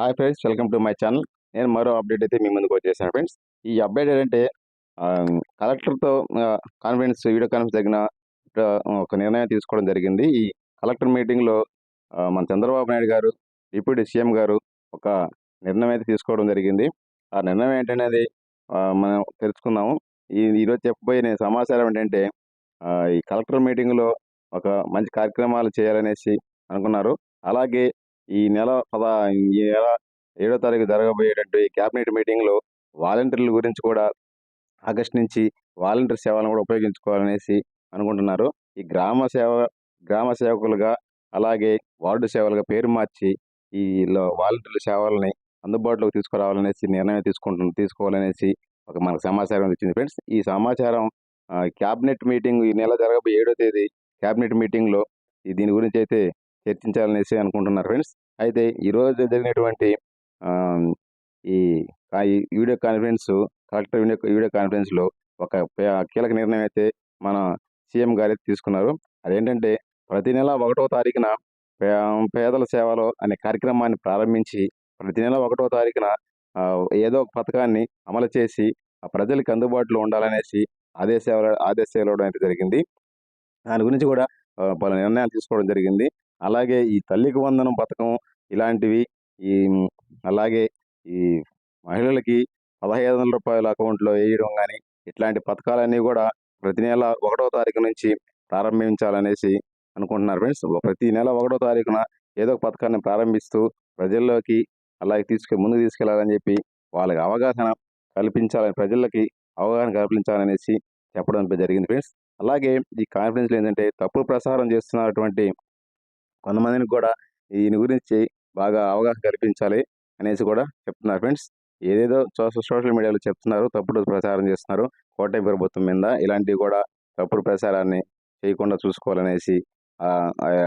Hi friends welcome to my channel. నేను మరో update అయితే మీ ముందుకు వచ్చేసాను ఫ్రెండ్స్. ఈ అప్డేట్ ఏంటంటే కలెక్టర్తో కాన్ఫరెన్స్ వీడియో కాన్ఫరెన్స్ తగిన ఒక నిర్ణయం తీసుకోవడం జరిగింది. ఈ కలెక్టర్ మీటింగ్లో మన చంద్రబాబు నాయుడు గారు డిప్యూటీ సీఎం గారు ఒక నిర్ణయం అయితే తీసుకోవడం జరిగింది. ఆ నిర్ణయం ఏంటనేది మనం తెలుసుకుందాము. ఈ ఈరోజు చెప్పబోయే సమాచారం ఏంటంటే ఈ కలెక్టర్ మీటింగ్లో ఒక మంచి కార్యక్రమాలు చేయాలనేసి అనుకున్నారు. అలాగే ఈ నెల పద ఈ నెల ఏడో తారీఖు జరగబోయేటట్టు ఈ క్యాబినెట్ మీటింగ్లో వాలంటీర్ల గురించి కూడా ఆగస్ట్ నుంచి వాలంటీర్ సేవలను కూడా ఉపయోగించుకోవాలనేసి అనుకుంటున్నారు. ఈ గ్రామ సేవ గ్రామ సేవకులుగా అలాగే వార్డు సేవలుగా పేరు మార్చి ఈ వాలంటీర్ల సేవలని అందుబాటులోకి తీసుకురావాలనేసి నిర్ణయం తీసుకుంటు తీసుకోవాలనేసి ఒక మనకు సమాచారం వచ్చింది ఫ్రెండ్స్ ఈ సమాచారం క్యాబినెట్ మీటింగ్ ఈ నెల జరగబోయే ఏడో తేదీ క్యాబినెట్ మీటింగ్లో దీని గురించి అయితే చర్చించాలనేసి అనుకుంటున్నారు. ఫ్రెండ్స్ అయితే ఈరోజు జరిగినటువంటి ఈ వీడియో కాన్ఫరెన్స్ కలెక్టర్ వీడియో కాన్ఫరెన్స్లో ఒక కీలక నిర్ణయం అయితే మన సీఎం గారు తీసుకున్నారు. అదేంటంటే ప్రతి నెల ఒకటో తారీఖున పే- పేదల సేవలో అనే కార్యక్రమాన్ని ప్రారంభించి ప్రతి నెల ఒకటో తారీఖున ఏదో ఒక పథకాన్ని అమలు చేసి ఆ ప్రజలకు అందుబాటులో ఉండాలనేసి ఆదేశాలు ఆదేశాలు ఇవ్వడం అయితే జరిగింది. దాని గురించి కూడా పలు నిర్ణయాలు తీసుకోవడం జరిగింది. అలాగే ఈ తల్లికి వందనం పథకం ఇలాంటివి ఈ అలాగే ఈ మహిళలకి పదహైదు వందల రూపాయల అకౌంట్లో వేయడం కానీ ఇట్లాంటి పథకాలన్నీ కూడా ప్రతి నెల ఒకటో తారీఖు నుంచి ప్రారంభించాలనేసి అనుకుంటున్నారు ఫ్రెండ్స్. ప్రతి నెల ఒకటో తారీఖున ఏదో ఒక పథకాన్ని ప్రారంభిస్తూ ప్రజల్లోకి అలాగే తీసుకు ముందుకు తీసుకెళ్ళాలని చెప్పి వాళ్ళకి అవగాహన కల్పించాలని ప్రజలకి అవగాహన కల్పించాలనేసి చెప్పడం జరిగింది ఫ్రెండ్స్. అలాగే ఈ కాన్ఫరెన్స్లో ఏంటంటే తప్పుడు ప్రసారం చేస్తున్నటువంటి కొంతమందిని కూడా దీని గురించి బాగా అవగాహన కల్పించాలి అనేసి కూడా చెప్తున్నారు ఫ్రెండ్స్. ఏదేదో సోషల్ సోషల్ మీడియాలో చెప్తున్నారు తప్పుడు ప్రచారం చేస్తున్నారు. కోటమి ప్రభుత్వం మీద ఇలాంటివి కూడా తప్పుడు ప్రచారాన్ని చేయకుండా చూసుకోవాలనేసి ఆ, ఆయా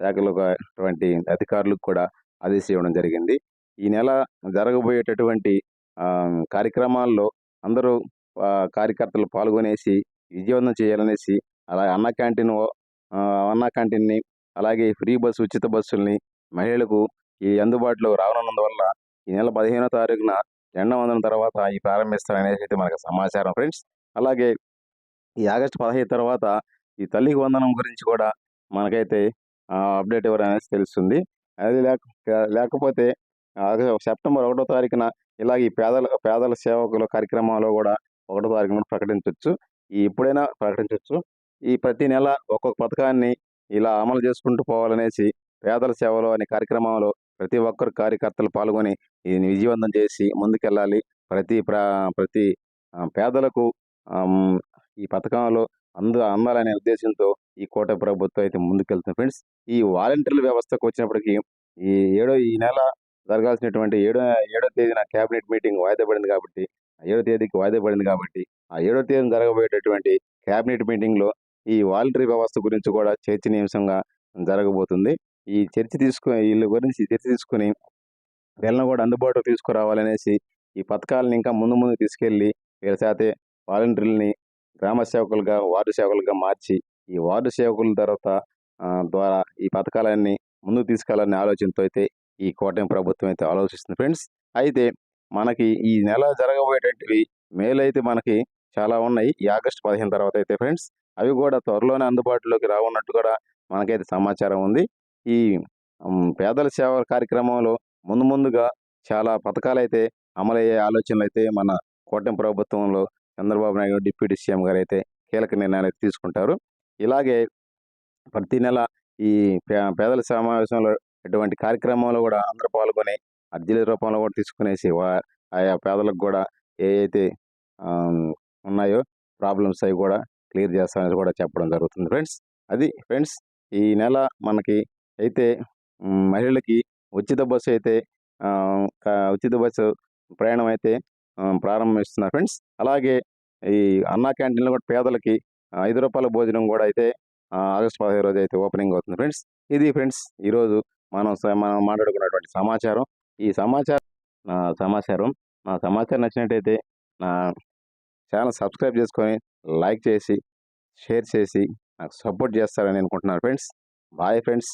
శాఖలో అటువంటి అధికారులకు కూడా ఆదేశం ఇవ్వడం జరిగింది. ఈ నెల జరగబోయేటటువంటి కార్యక్రమాల్లో అందరూ కార్యకర్తలు పాల్గొనేసి విజయవంతం చేయాలనేసి అలాగే అన్న క్యాంటీన్ అన్న క్యాంటీన్ని అలాగే ఫ్రీ బస్సు ఉచిత బస్సుల్ని మహిళలకు ఈ అందుబాటులో రావనందువల్ల ఈ నెల పదిహేనో తారీఖున ఎండ వందన తర్వాత ఈ ప్రారంభిస్తారనేసి అయితే మనకు సమాచారం. ఫ్రెండ్స్ అలాగే ఈ ఆగస్టు పదహైదు తర్వాత ఈ తల్లికి వందనం గురించి కూడా మనకైతే అప్డేట్ ఇవ్వరనేసి తెలుస్తుంది. అది లేక లేకపోతే సెప్టెంబర్ ఒకటో తారీఖున ఇలాగ ఈ పేదల పేదల సేవకుల కార్యక్రమాలు కూడా ఒకటో తారీఖున ప్రకటించవచ్చు ఈ ఎప్పుడైనా ప్రకటించవచ్చు ఈ ప్రతి నెల ఒక్కొక్క పథకాన్ని ఇలా అమలు చేసుకుంటూ పోవాలనేసి పేదల సేవలు అనే కార్యక్రమంలో ప్రతి ఒక్కరు కార్యకర్తలు పాల్గొని ఇది విజయవంతం చేసి ముందుకెళ్ళాలి. ప్రతి ప్రతి పేదలకు ఈ పథకంలో అందు అందాలనే ఉద్దేశంతో ఈ కోట ప్రభుత్వం అయితే ముందుకెళ్తుంది. ఫ్రెండ్స్ ఈ వాలంటీర్ల వ్యవస్థకు వచ్చినప్పటికీ ఈ ఏడో ఈ నెల జరగాల్సినటువంటి ఏడో ఏడో తేదీన క్యాబినెట్ మీటింగ్ వాయిదా పడింది కాబట్టి ఆ ఏడో తేదీకి వాయిదా పడింది కాబట్టి ఆ ఏడో తేదీన జరగబోయేటటువంటి క్యాబినెట్ మీటింగ్లో ఈ వాలంటరీ వ్యవస్థ గురించి కూడా చర్చనీయాంశంగా జరగబోతుంది. ఈ చర్చ తీసుకుని వీళ్ళ గురించి చర్చ తీసుకుని వీళ్ళని కూడా అందుబాటులో తీసుకురావాలనేసి ఈ పథకాలను ఇంకా ముందు ముందు తీసుకెళ్ళి వీళ్ళ చేతే వాలంటీర్లని గ్రామ సేవకులుగా వార్డు సేవకులుగా మార్చి ఈ వార్డు సేవకుల తర్వాత ద్వారా ఈ పథకాలన్నీ ముందుకు తీసుకెళ్ళాలనే ఆలోచనతో అయితే ఈ కూటమి ప్రభుత్వం అయితే ఆలోచిస్తుంది. ఫ్రెండ్స్ అయితే మనకి ఈ నెల జరగబోయేటటువంటివి మేలు అయితే మనకి చాలా ఉన్నాయి. ఈ ఆగస్టు పదిహేను తర్వాత అయితే ఫ్రెండ్స్ అవి కూడా త్వరలోనే అందుబాటులోకి రావున్నట్టు కూడా మనకైతే సమాచారం ఉంది. ఈ పేదల సేవ కార్యక్రమంలో ముందు ముందుగా చాలా పథకాలు అయితే అమలయ్యే ఆలోచనలు అయితే మన కూటమి ప్రభుత్వంలో చంద్రబాబు నాయుడు డిప్యూటీ సీఎం గారు అయితే కీలక నిర్ణయాలు తీసుకుంటారు. ఇలాగే ప్రతి నెల ఈ పే- పేదల సమావేశంలో ఇటువంటి కార్యక్రమంలో కూడా అందరూ పాల్గొని అర్జీల రూపంలో కూడా తీసుకునేసి వా- ఆయా పేదలకు కూడా ఏ అయితే ఉన్నాయో ప్రాబ్లమ్స్ అవి కూడా క్లియర్ చేస్తామని కూడా చెప్పడం జరుగుతుంది. ఫ్రెండ్స్ అది ఫ్రెండ్స్ ఈ నెల మనకి అయితే మహిళలకి ఉచిత బస్సు అయితే ఉచిత బస్సు ప్రయాణం అయితే ప్రారంభిస్తున్నారు. ఫ్రెండ్స్ అలాగే ఈ అన్నా క్యాంటీన్లో కూడా పేదలకి ఐదు రూపాయల భోజనం కూడా అయితే ఆగస్టు పదహైదు రోజు అయితే ఓపెనింగ్ అవుతుంది. ఫ్రెండ్స్ ఇది ఫ్రెండ్స్ ఈరోజు మనం మనం మాట్లాడుకున్నటువంటి సమాచారం. ఈ సమాచారం నా సమాచారం నా సమాచారం నచ్చినట్టయితే నా ఛానల్ సబ్స్క్రైబ్ చేసుకొని లైక్ చేసి షేర్ చేసి నాకు సపోర్ట్ చేస్తారని అనుకుంటున్నాను. Friends bye friends.